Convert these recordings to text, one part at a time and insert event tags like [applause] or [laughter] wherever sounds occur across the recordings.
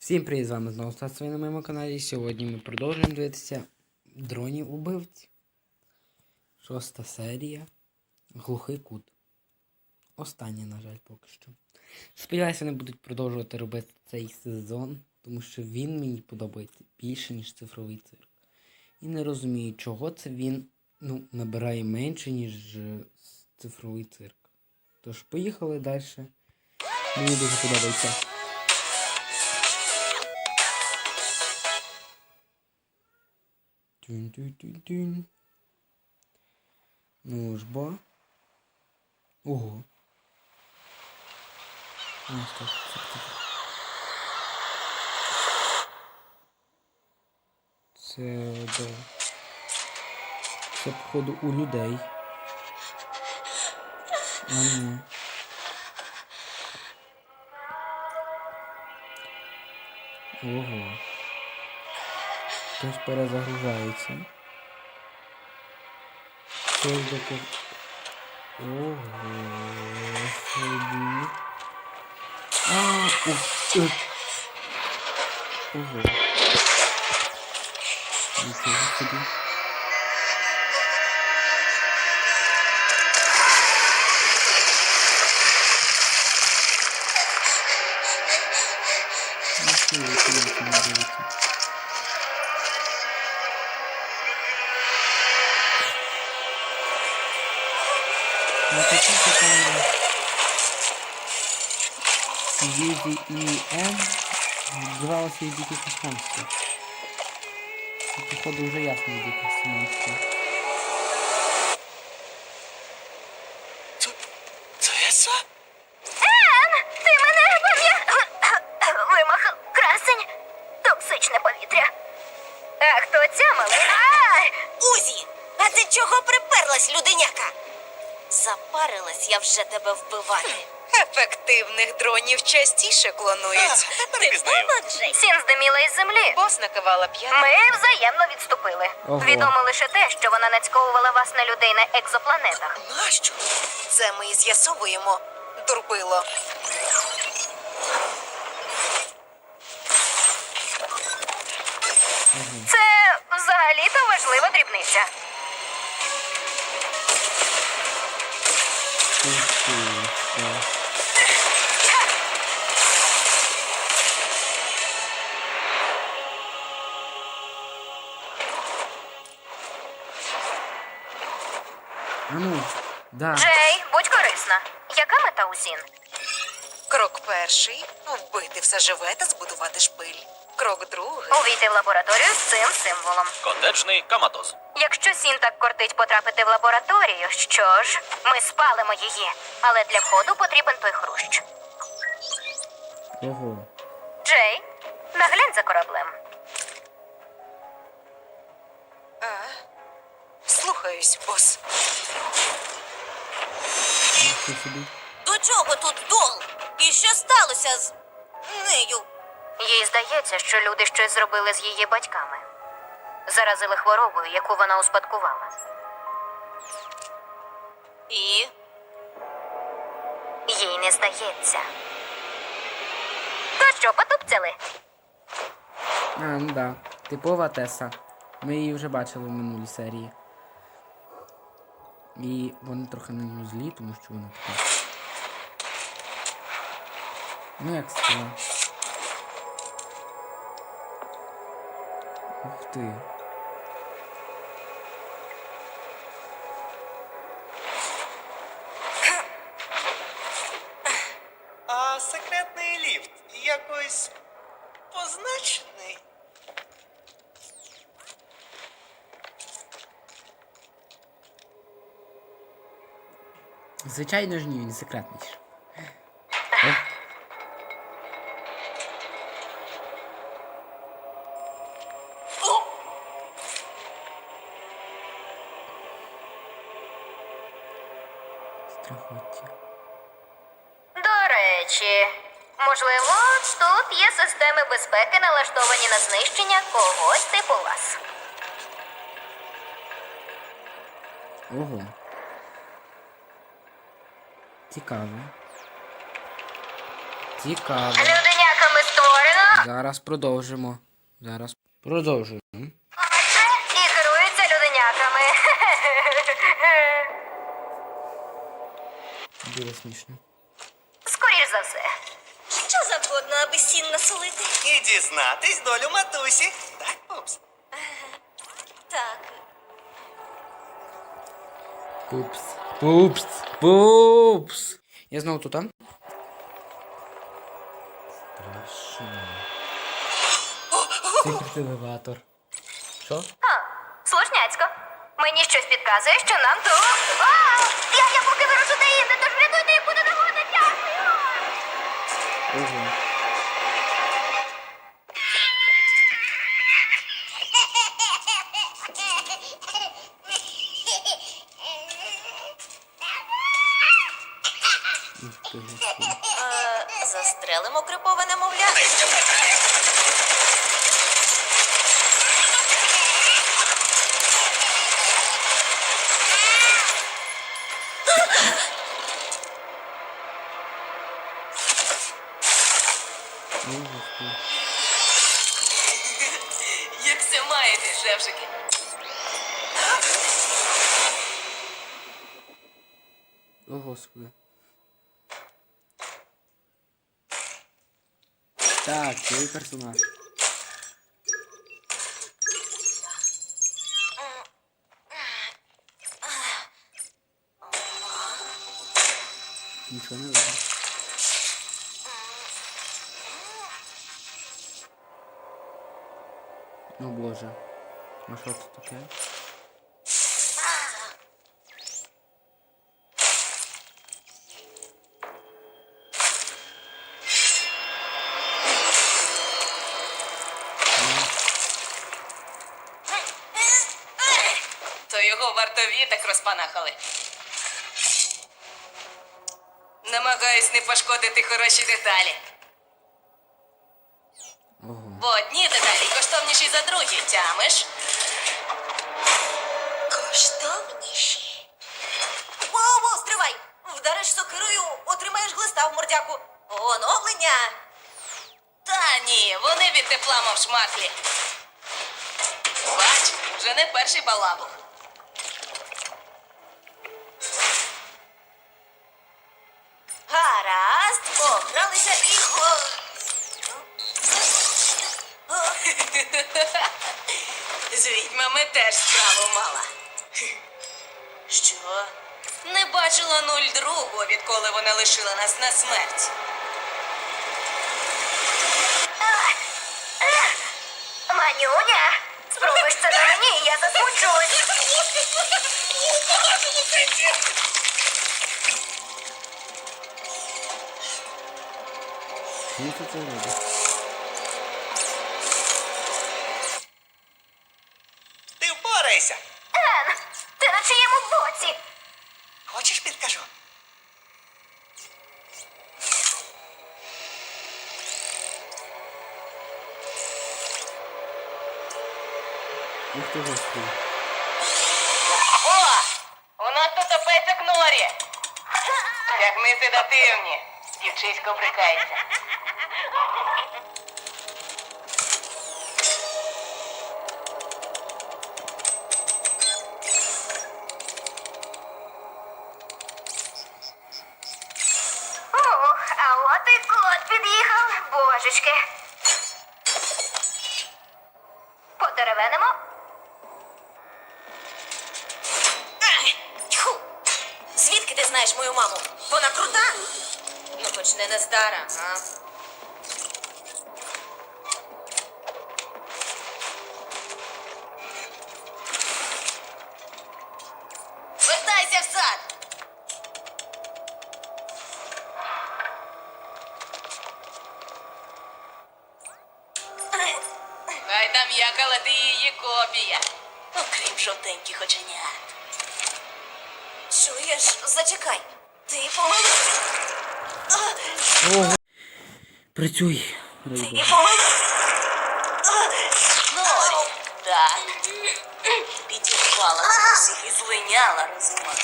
Всім привіт, з вами знову Стас на моєму каналі. Сьогодні ми продовжуємо дивитися дронів убивці. Шоста серія. Глухий кут. Остання, на жаль, поки що. Сподіваюся, вони будуть продовжувати робити цей сезон, тому що він мені подобається більше, ніж цифровий цирк. І не розумію, чого це він ну, набирає менше, ніж цифровий цирк. Тож, поїхали далі. Мені дуже подобається. Тюнь-тюнь-тюнь-тюнь. Ну ж бо. Ого. А, стоп, стоп, стоп. Це де? Це походу у людей. А ні. Ого. Хтось перезагружається. Хтось до кого... Ого, собі. А, ух, е. Ого. Нічого Юзі і М вдавалося від якихось монстрів. І, Походу вже ясно якихось монстрів. Це ти мене пам'я... Вимах, красень, токсичне повітря. А хто ця малий? Узі, а ти чого приперлась, людиняка? Запарилась я вже тебе вбивати. Ефективних дронів частіше клонують. А, тепер пізнаю. Сін здиміла із землі. Бос накивала п'яна. Ми взаємно відступили. Ого. Відомо лише те, що вона нацьковувала вас на людей на екзопланетах. Нащо? Це ми і з'ясовуємо. Дурбило. Це взагалі-то важлива дрібниця. А ну, да. Джей, будь корисна. Яка мета у Сін? Крок перший вбити все живе та збудувати шпиль. Крок другий. Увійти в лабораторію з цим символом. Контечний каматоз. Якщо Сін так кортить потрапити в лабораторію, що ж, ми спалимо її. Але для входу потрібен той хрущ. Ого. Джей, наглянь за кораблем. Слухаюсь, бос. До чого тут дол? І що сталося з нею? Їй здається, що люди щось зробили з її батьками. Заразили хворобою, яку вона успадкувала. І Їй не здається. То що, потупцяли? А, ну да. Типова Теса. Ми її вже бачили в минулій серії. І вони трохи на нього злі, тому що вона така. Ну як сказала. Ух ти. А секретний ліфт якось позначений. Звичайно ж ні, він секретний. О, Страхоття. До речі, можливо, тут є системи безпеки, налаштовані на знищення когось типу вас. Ого. Цікаво. Цікаво. Люденяками створено. Зараз продовжимо. Зараз продовжуємо. І керуються люденяками. Дуже смішно. Скоріш за все. Що завгодно, аби сін насолити. І дізнатись долю матусі. Так, пупс? Так. Пупс. Пупс. Пупс. Я знову тут, а? Страшно. Секрет елеватор. Що? А, слушняцько. Мені щось підказує, що нам до. А! Я, я поки О, господи. Так, твій персонаж. Нічого не видно. О боже. А що це таке? Його вартові так розпанахали. Намагаюсь не пошкодити хороші деталі. Бо одні деталі коштовніші за другі, тямиш? Коштовніші. Воу-воу, стривай! Вдариш сокирою, отримаєш глиста в мордяку. Оновлення! Та ні, вони від тепла, мов шматлі. Бач, вже не перший балабух. Погралися і хо. З відьмами теж справу мала. Що? Не бачила нуль другу, відколи вона лишила нас на смерть. Манюня, спробуєш це на мені, я засмучусь. [laughs] Чому це це робить? Ти впорайся. Ен, ти на чиєму боці? Хочеш підкажу? Ух ти, господи. О! У нас тут опецьок норі. Як ми седативні. Дівчисько брикається. Ну, хоч не Працюй. Рейдер. Ноль. Так. Підірвала всіх і злиняла розума.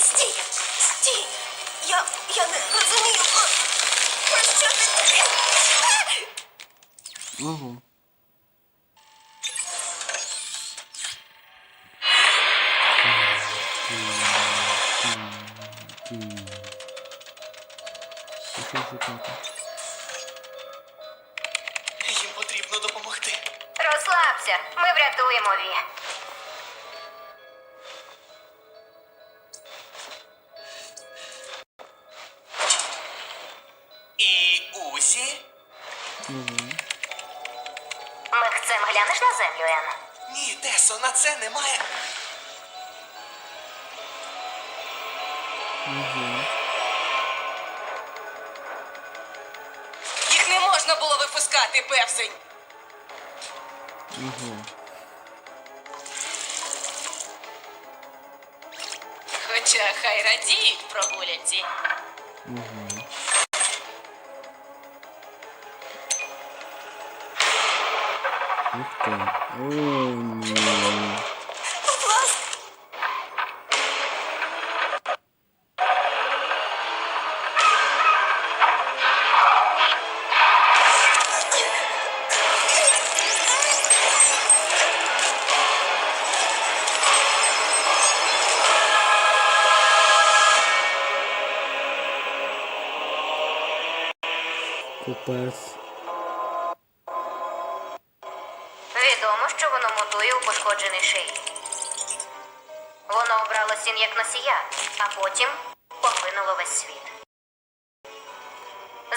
Стій! Стій! Я, я не розумію. Про що ти? Ага. Тесо, на це немає. Угу. Їх не можна було випускати, певзень. Угу. Хоча хай радіють прогулянці. Угу. Ух ти. О, мутує у пошкоджений шиї. Воно обрало сін як носія, а потім поглинуло весь світ.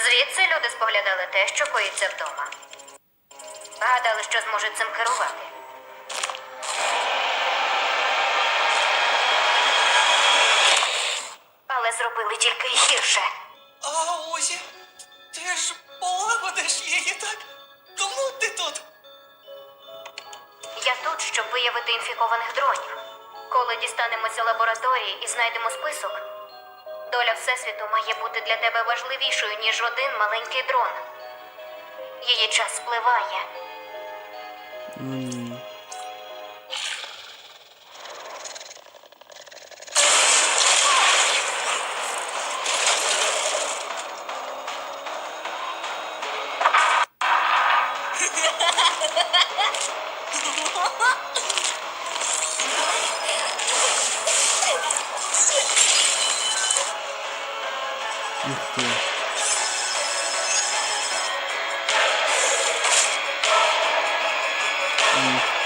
Звідси люди споглядали те, що коїться вдома. Гадали, що зможуть цим керувати. Але зробили тільки гірше. А Усі, ти ж полагодиш виявити інфікованих дронів. Коли дістанемося лабораторії і знайдемо список, доля Всесвіту має бути для тебе важливішою, ніж один маленький дрон. Її час спливає.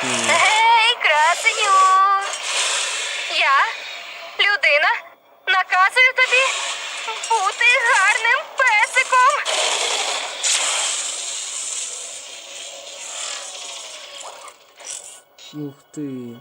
Гей, красеню! Я, людина, наказую тобі бути гарним песиком. Ух ти.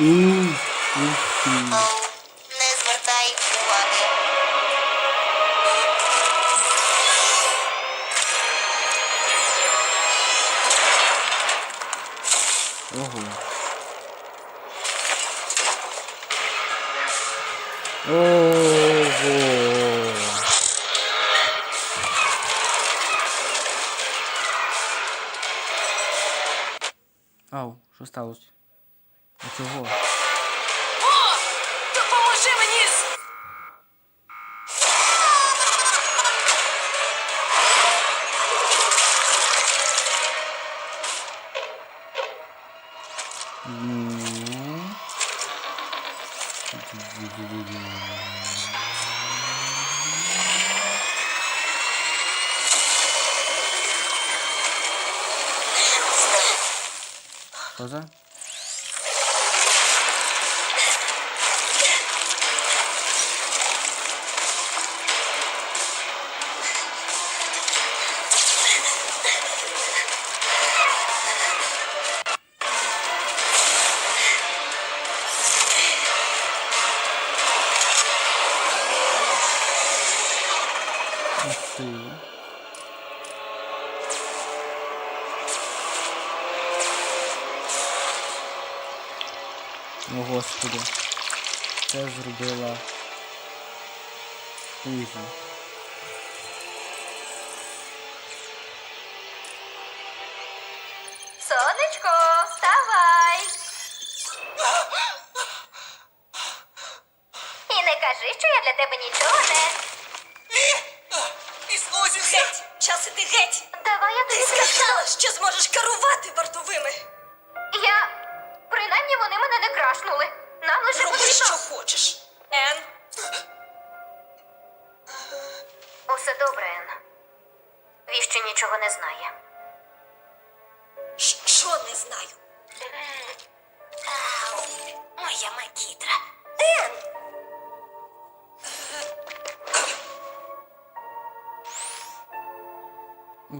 М, Ух ти. Не Допоможи мені з. Ну. Що за? Господи. Це зробила Узі.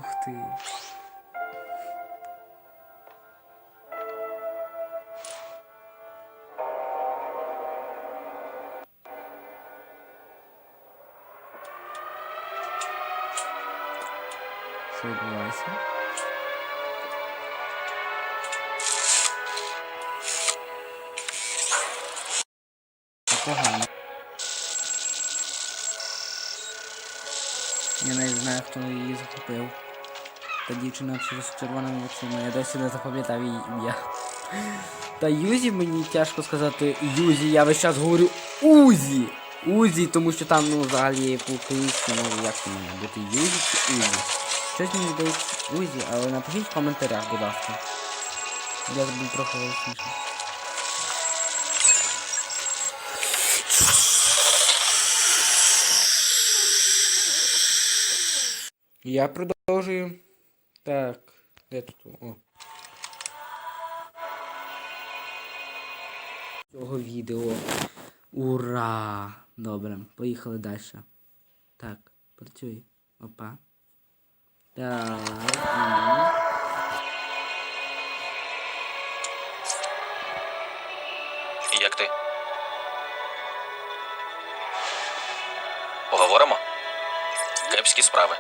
Ух ти. Що відбувається? Погано. Я навіть знаю, хто її захопив. Та дівчина з червоними очима, я досі не запам'ятав її ім'я. Та Юзі мені тяжко сказати Юзі, я весь час говорю Узі! Узі, тому що там ну взагалі по українському як це має бути Юзі чи Узі. Щось мені здається Узі, але напишіть в коментарях, будь ласка. Я зроблю трохи голосніше. Я продовжую. Так, де тут? О. Цього відео. Ура! Добре, поїхали далі. Так, працюй. Опа. Так. Як ти? Поговоримо? Кепські справи.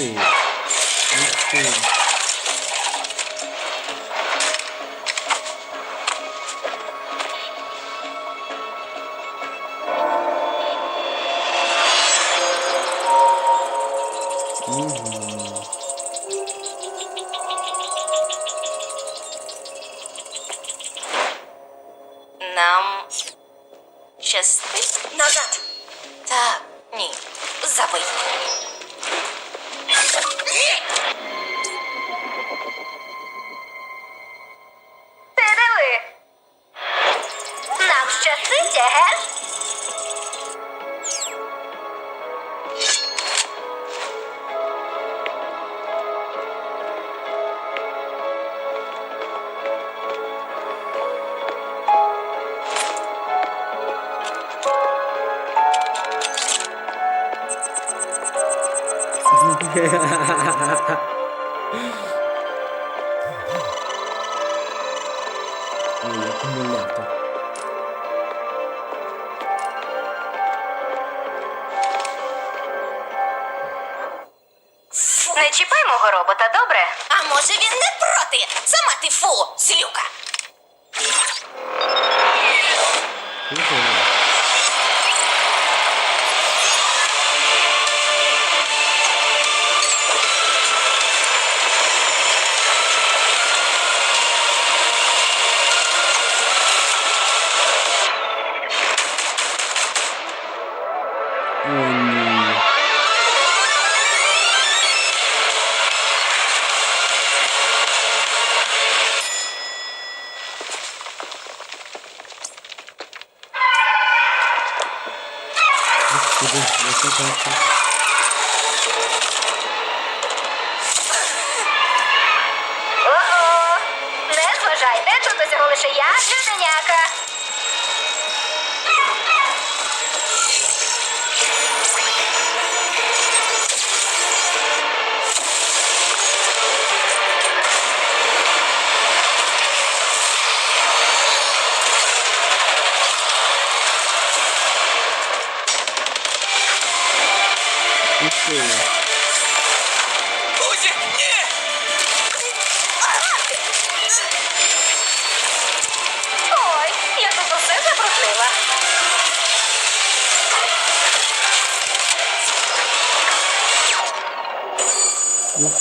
Ух ти. Не чіпай мого робота, добре? А може він не проти? Сама ти фу, злюка.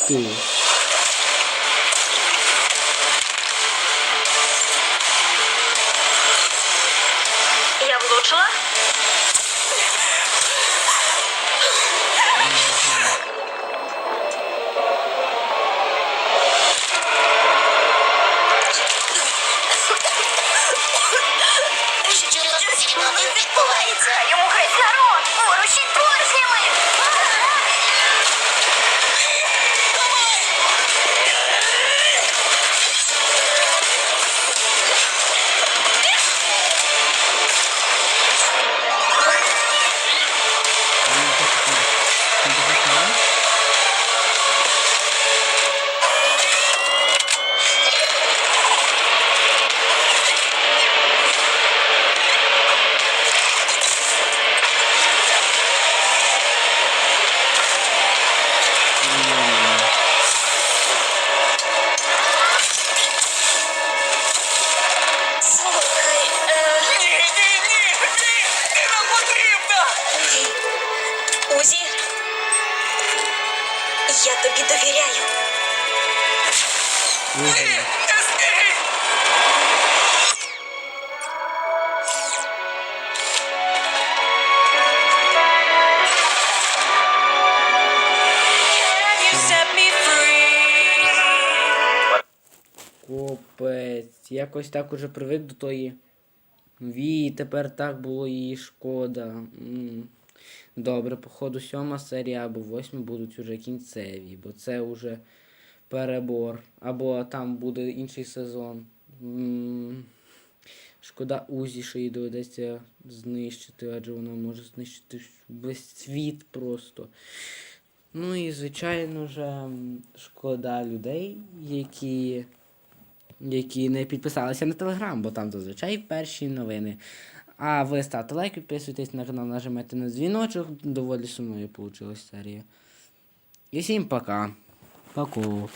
Ух Капець. Якось так уже привик до тої. Ві, тепер так було їй шкода. Добре, походу, сьома серія або восьма будуть уже кінцеві, бо це вже перебор. Або там буде інший сезон. Шкода Узі, що їй доведеться знищити, адже вона може знищити весь світ просто. Ну і звичайно ж, шкода людей, які які не підписалися на телеграм, бо там зазвичай перші новини. А ви ставте лайк, підписуйтесь на канал, нажимайте на дзвіночок. Доволі сумною вийшла серія. І всім пока. Пока.